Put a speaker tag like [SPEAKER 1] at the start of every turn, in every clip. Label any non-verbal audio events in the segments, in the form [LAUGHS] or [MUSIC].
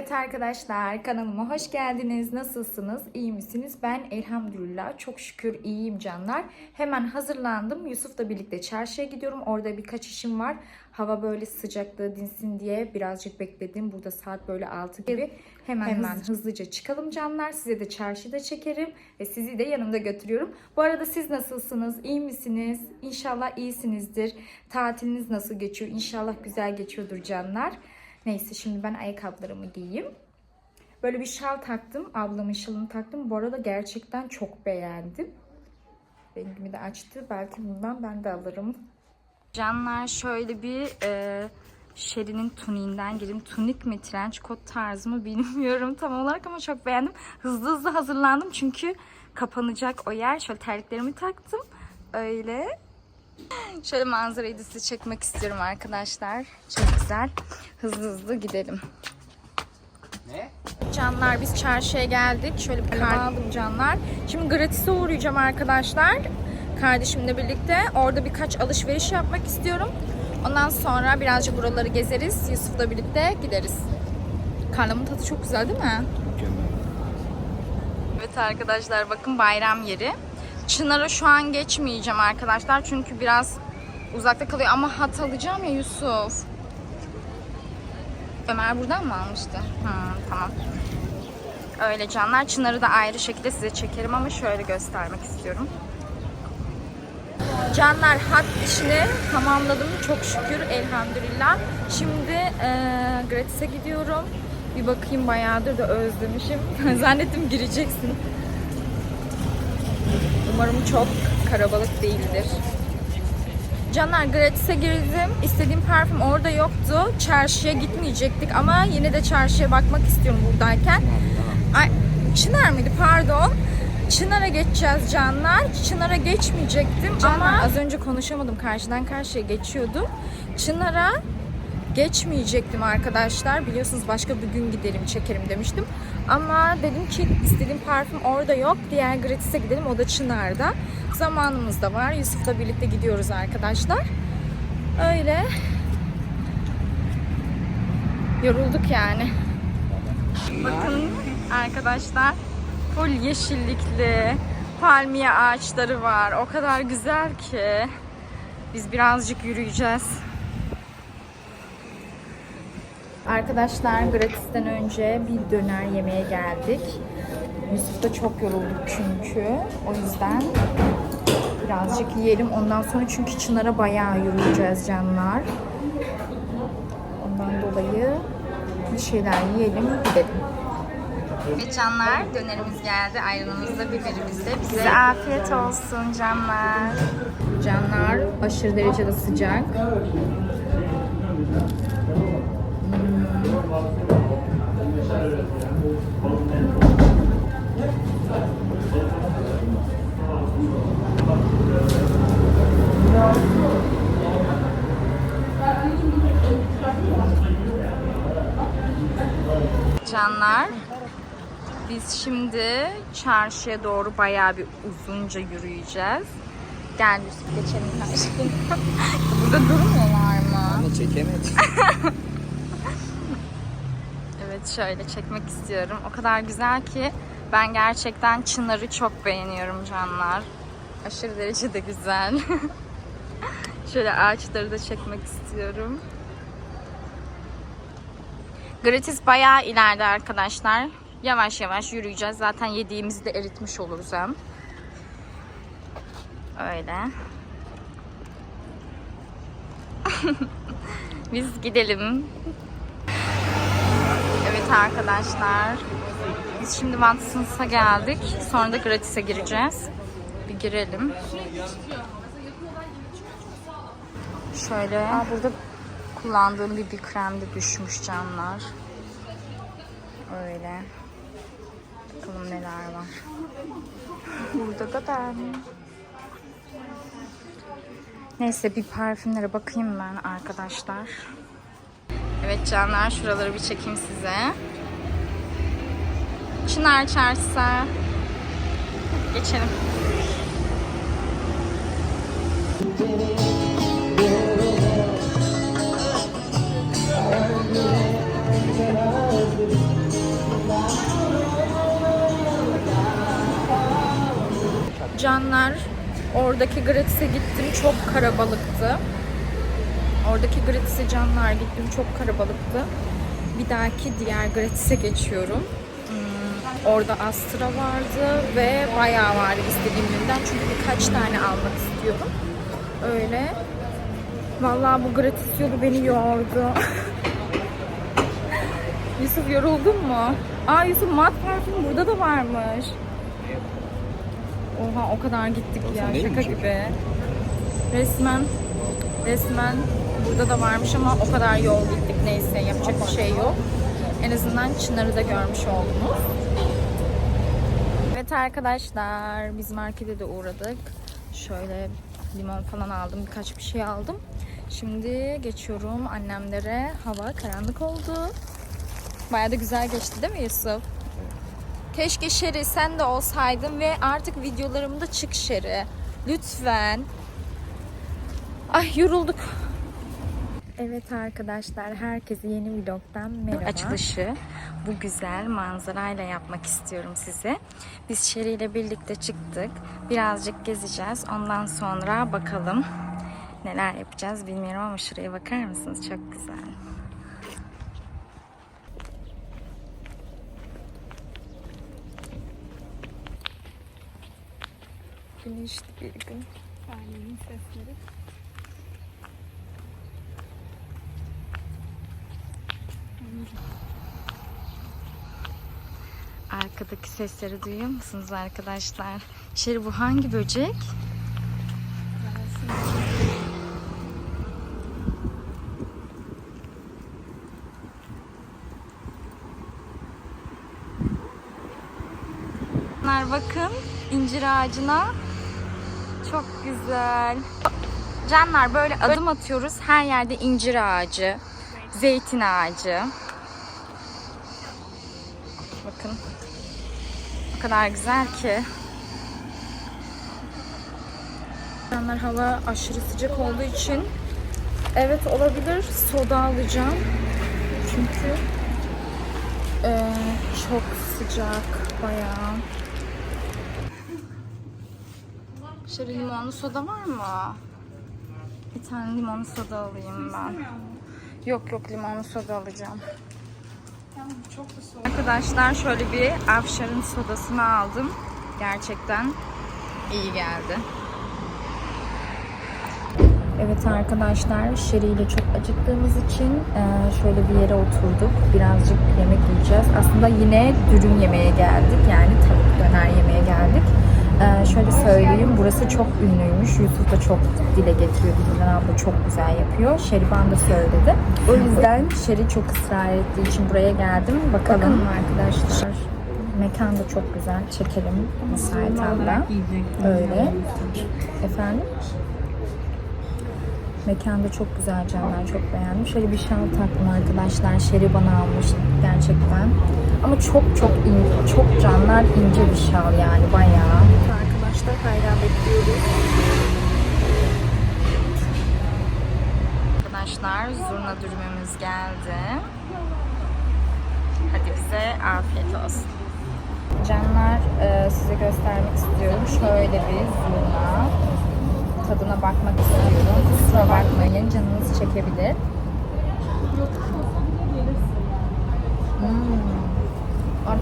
[SPEAKER 1] Evet arkadaşlar kanalıma hoş geldiniz. Nasılsınız? İyi misiniz? Ben elhamdülillah çok şükür iyiyim canlar. Hemen hazırlandım. Yusuf'la birlikte çarşıya gidiyorum. Orada birkaç işim var. Hava böyle sıcaklığı dinsin diye birazcık bekledim. Burada saat böyle 6 gibi. Hemen, hemen hızlıca çıkalım canlar. Size de çarşıda çekerim ve sizi de yanımda götürüyorum. Bu arada siz nasılsınız? İyi misiniz? İnşallah iyisinizdir. Tatiliniz nasıl geçiyor? İnşallah güzel geçiyordur canlar. Neyse şimdi ben ayakkabılarımı giyeyim. Böyle bir şal taktım. Ablamın şalını taktım. Bu arada gerçekten çok beğendim. Rengimi de açtı. Belki bundan ben de alırım. Canlar şöyle bir e, Sherry'nin tuniğinden girdim. Tunik mi trench coat tarzı mı bilmiyorum tam olarak ama çok beğendim. Hızlı hızlı hazırlandım çünkü kapanacak o yer. Şöyle terliklerimi taktım. Öyle. Şöyle manzarayı da size çekmek istiyorum arkadaşlar. Çok güzel. Hızlı hızlı gidelim.
[SPEAKER 2] Ne?
[SPEAKER 1] Canlar biz çarşıya geldik. Şöyle bir kart aldım canlar. Şimdi gratis'e uğrayacağım arkadaşlar. Kardeşimle birlikte. Orada birkaç alışveriş yapmak istiyorum. Ondan sonra birazcık buraları gezeriz. Yusuf'la birlikte gideriz. Karnımın tadı çok güzel değil mi? Evet arkadaşlar bakın bayram yeri. Çınar'a şu an geçmeyeceğim arkadaşlar. Çünkü biraz uzakta kalıyor. Ama hat alacağım ya Yusuf. Ömer buradan mı almıştı? Hmm, tamam. Öyle canlar. Çınar'ı da ayrı şekilde size çekerim ama şöyle göstermek istiyorum. Canlar hat işini tamamladım çok şükür elhamdülillah. Şimdi e, gratis'e gidiyorum. Bir bakayım bayağıdır da özlemişim. [LAUGHS] Zannettim gireceksin. Umarım çok karabalık değildir. Canlar gratis'e girdim. İstediğim parfüm orada yoktu. Çarşıya gitmeyecektik ama yine de çarşıya bakmak istiyorum buradayken. Ay, Çınar mıydı? Pardon. Çınar'a geçeceğiz canlar. Çınar'a geçmeyecektim ama az önce konuşamadım. Karşıdan karşıya geçiyordum. Çınar'a geçmeyecektim arkadaşlar. Biliyorsunuz başka bir gün giderim çekerim demiştim. Ama dedim ki istediğim parfüm orada yok. Diğer gratis'e gidelim. O da Çınar'da. Zamanımız da var. Yusuf'la birlikte gidiyoruz arkadaşlar. Öyle. Yorulduk yani. Bakın arkadaşlar full yeşillikli palmiye ağaçları var. O kadar güzel ki. Biz birazcık yürüyeceğiz. Arkadaşlar gratis'ten önce bir döner yemeye geldik. Yusuf da çok yorulduk çünkü. O yüzden birazcık yiyelim. Ondan sonra çünkü Çınar'a bayağı yürüyeceğiz canlar. Ondan dolayı bir şeyler yiyelim, gidelim. Evet canlar, dönerimiz geldi. Ayranımız da biberimiz de. Bize afiyet olsun canlar. Canlar aşırı derecede sıcak. Biz şimdi çarşıya doğru bayağı bir uzunca yürüyeceğiz. Gel Yusuf geçelim karşıya. [LAUGHS] Burada durmuyorlar mı?
[SPEAKER 2] Anne çekemedim. [LAUGHS]
[SPEAKER 1] Evet şöyle çekmek istiyorum. O kadar güzel ki ben gerçekten Çınar'ı çok beğeniyorum canlar. Aşırı derecede güzel. [LAUGHS] şöyle ağaçları da çekmek istiyorum. Gratis bayağı ileride arkadaşlar. Yavaş yavaş yürüyeceğiz. Zaten yediğimizi de eritmiş oluruz hem. Öyle. [LAUGHS] Biz gidelim. Evet arkadaşlar. Biz şimdi Watson's'a geldik. Sonra da gratis'e gireceğiz. Bir girelim. Şöyle. Aa, burada kullandığım bir, bir krem de düşmüş canlar. Öyle. Bakalım neler var. Burada da ben. Neyse bir parfümlere bakayım ben arkadaşlar. Evet canlar şuraları bir çekeyim size. Çınar Çarşısı. Geçelim. Canlar oradaki gratis'e gittim çok kalabalıktı. Oradaki gratis'e canlar gittim çok kalabalıktı. Bir dahaki diğer gratis'e geçiyorum. Hmm, orada Astra vardı ve bayağı vardı istediğim üründen. Çünkü birkaç tane almak istiyorum. Öyle. Vallahi bu gratis yolu beni yordu. [LAUGHS] Yusuf yoruldun mu? Aa Yusuf mat parfüm burada da varmış. Oha o kadar gittik ya şaka gibi. Resmen resmen burada da varmış ama o kadar yol gittik neyse yapacak bir şey yok. En azından Çınar'ı da görmüş oldunuz. Evet arkadaşlar biz markete de uğradık. Şöyle limon falan aldım birkaç bir şey aldım. Şimdi geçiyorum annemlere. Hava karanlık oldu. Bayağı da güzel geçti değil mi Yusuf? Keşke Şeri sen de olsaydın ve artık videolarımda çık Şeri. Lütfen. Ay yorulduk. Evet arkadaşlar herkese yeni vlogdan merhaba. Açılışı bu güzel manzarayla yapmak istiyorum size. Biz Şeri ile birlikte çıktık. Birazcık gezeceğiz. Ondan sonra bakalım neler yapacağız bilmiyorum ama şuraya bakar mısınız? Çok güzel. Güneşli bir gün.
[SPEAKER 3] Ailenin sesleri.
[SPEAKER 1] Arkadaki sesleri duyuyor musunuz arkadaşlar? Şeri bu hangi böcek? Bakın incir ağacına. Çok güzel. Canlar böyle adım atıyoruz. Her yerde incir ağacı, zeytin ağacı. Bakın. O kadar güzel ki. Canlar hava aşırı sıcak olduğu için evet olabilir soda alacağım. Çünkü eee, çok sıcak bayağı. Şöyle limonlu soda var mı? Bir tane limonlu soda alayım ben. Yok yok limonlu soda alacağım. Arkadaşlar şöyle bir Afşar'ın sodasını aldım. Gerçekten iyi geldi. Evet arkadaşlar Şeri ile çok acıktığımız için e, şöyle bir yere oturduk. Birazcık yemek yiyeceğiz. Aslında yine dürüm yemeye geldik. Yani tavuk döner yemeye geldik. E, şöyle söyleyeyim burası çok ünlüymüş. Yusuf da çok dile getiriyor. Dilan abla çok güzel yapıyor. Şeriban da söyledi. O yüzden Şeri çok ısrar ettiği için buraya geldim. Bakalım arkadaşlar. Mekan da çok güzel. Çekelim müsait anda. Öyle. Efendim? Mekan da çok güzel canlar. Çok beğendim. Şöyle bir şal taktım arkadaşlar. Şeri bana almış gerçekten. Ama çok çok ince, çok canlar ince bir şal yani bayağı. Arkadaşlar hayran bekliyoruz. Arkadaşlar zurna dürümümüz geldi. Hadi bize afiyet olsun. Canlar e, size göstermek istiyorum. Şöyle bir zurna. Tadına bakmak istiyorum. Kusura bakmayın canınız çekebilir. Hmm.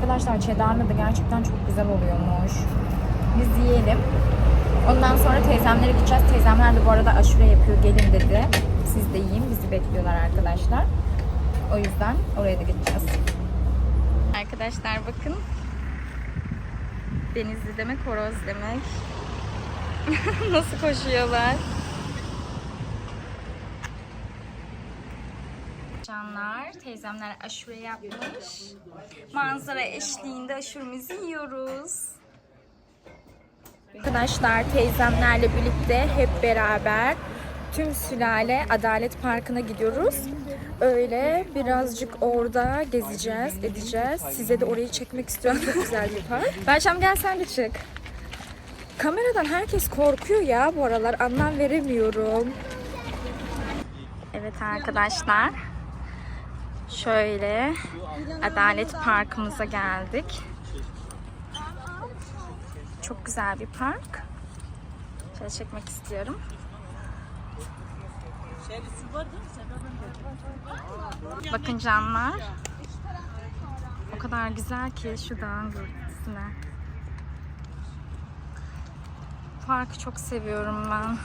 [SPEAKER 1] Arkadaşlar cheddarlı da gerçekten çok güzel oluyormuş. Biz yiyelim. Ondan sonra teyzemlere gideceğiz. Teyzemler de bu arada aşure yapıyor. Gelin dedi. Siz de yiyin. Bizi bekliyorlar arkadaşlar. O yüzden oraya da gideceğiz. Arkadaşlar bakın. Denizli demek horoz demek. [LAUGHS] Nasıl koşuyorlar? Canlar, teyzemler aşure yapmış. Manzara eşliğinde aşuremizi yiyoruz. Arkadaşlar teyzemlerle birlikte hep beraber tüm sülale Adalet Parkı'na gidiyoruz. Öyle birazcık orada gezeceğiz, edeceğiz. Size de orayı çekmek istiyorum. Çok güzel bir park. Berçem gel sen de çık. Kameradan herkes korkuyor ya bu aralar. Anlam veremiyorum. Evet arkadaşlar. Şöyle Adalet Parkımıza geldik. Çok güzel bir park. Şöyle çekmek istiyorum. Bakın canlar. O kadar güzel ki şu dağın görüntüsüne. Parkı çok seviyorum ben.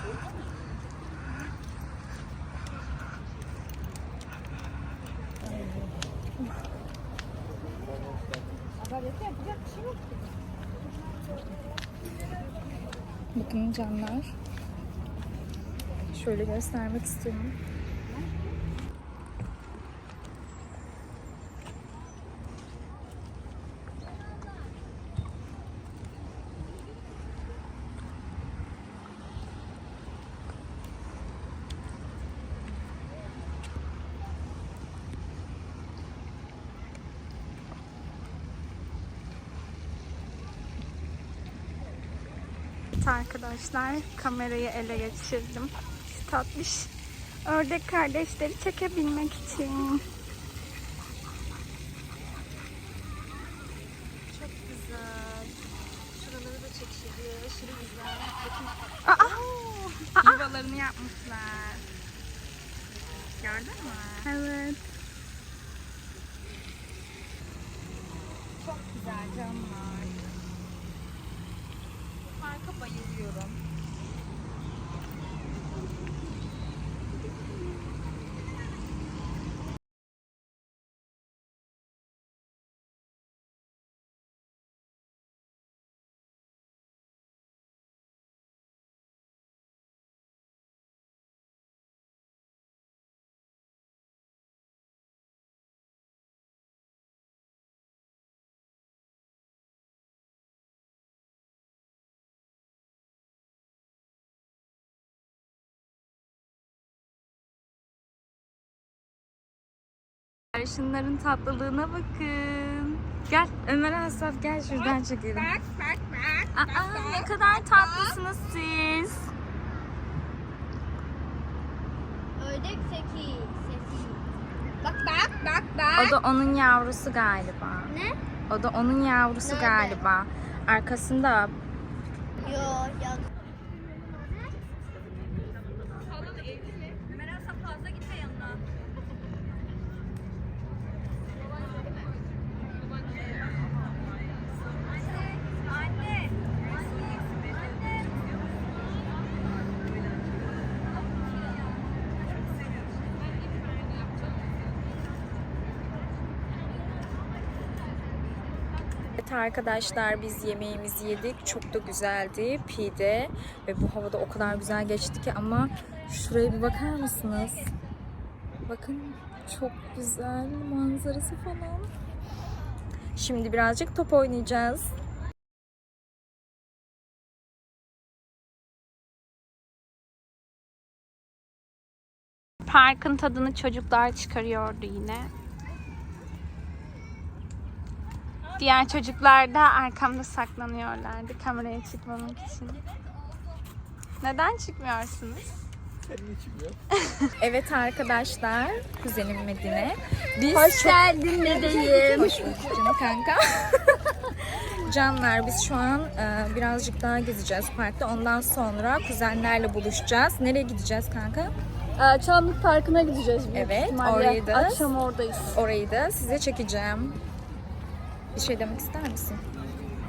[SPEAKER 1] Bakın canlar. Şöyle göstermek istiyorum. Evet arkadaşlar kamerayı ele geçirdim. Şu tatlış ördek kardeşleri çekebilmek için. Çok güzel. Şuraları da çekişiliyor. Aşırı güzel. Bakın. Aa! Yuvalarını yapmışlar. Gördün mü? Evet. Çok güzel canlar. Parka bayılıyorum. Şunların tatlılığına bakın. Gel Ömer Asaf gel şuradan çekelim.
[SPEAKER 3] Bak bak bak.
[SPEAKER 1] Aa, ne kadar tatlısınız siz.
[SPEAKER 4] Ördek seki. Seki. Bak bak bak bak.
[SPEAKER 1] O da onun yavrusu galiba.
[SPEAKER 4] Ne?
[SPEAKER 1] O da onun yavrusu
[SPEAKER 4] Nerede?
[SPEAKER 1] galiba. Arkasında
[SPEAKER 4] Yo ya.
[SPEAKER 1] Arkadaşlar biz yemeğimizi yedik. Çok da güzeldi. Pide ve bu havada o kadar güzel geçti ki ama şuraya bir bakar mısınız? Bakın çok güzel manzarası falan. Şimdi birazcık top oynayacağız. Parkın tadını çocuklar çıkarıyordu yine. Diğer çocuklar da arkamda saklanıyorlardı kameraya çıkmamak için. Neden çıkmıyorsunuz? [LAUGHS] evet arkadaşlar, kuzenim Medine. Biz Hoş geldin Mede'yim. Hoş bulduk canım kanka. [LAUGHS] Canlar biz şu an e, birazcık daha gezeceğiz parkta. Ondan sonra kuzenlerle buluşacağız. Nereye gideceğiz kanka?
[SPEAKER 3] Ee, Çamlık Parkı'na gideceğiz büyük
[SPEAKER 1] Evet,
[SPEAKER 3] ihtimalle.
[SPEAKER 1] orayı da-
[SPEAKER 3] Akşam oradayız.
[SPEAKER 1] Orayı da size çekeceğim. Bir şey demek ister misin?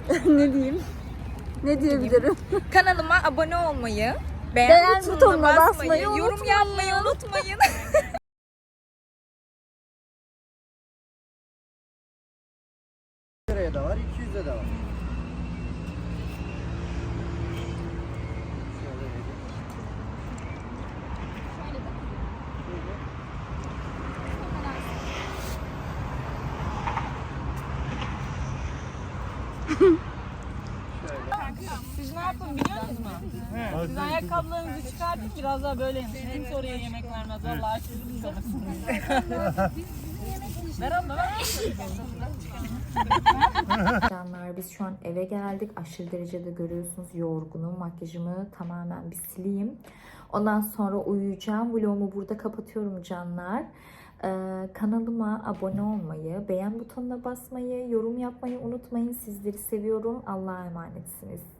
[SPEAKER 1] [LAUGHS]
[SPEAKER 3] ne diyeyim? Ne diyebilirim?
[SPEAKER 1] Kanalıma abone olmayı, beğen,
[SPEAKER 3] Beğen
[SPEAKER 1] butonuna
[SPEAKER 3] butonuna
[SPEAKER 1] basmayı,
[SPEAKER 3] basmayı
[SPEAKER 1] yorum yapmayı unutmayın. [LAUGHS]
[SPEAKER 2] liraya da var, 200 de var. Şöyle vereyim.
[SPEAKER 5] Siz ne yapın biliyor musunuz? Siz ayakkabılarınızı çıkartın biraz daha böyle yemiş. Kimse oraya yemek vermez. Vallahi aç yüzünü sanırsınız. ver [LAUGHS] abla ver.
[SPEAKER 1] Canlar biz şu an eve geldik. Aşırı derecede görüyorsunuz yorgunum. Makyajımı tamamen bir sileyim. Ondan sonra uyuyacağım. Vlogumu burada kapatıyorum canlar. Ee, kanalıma abone olmayı, beğen butonuna basmayı, yorum yapmayı unutmayın. Sizleri seviyorum. Allah'a emanetsiniz.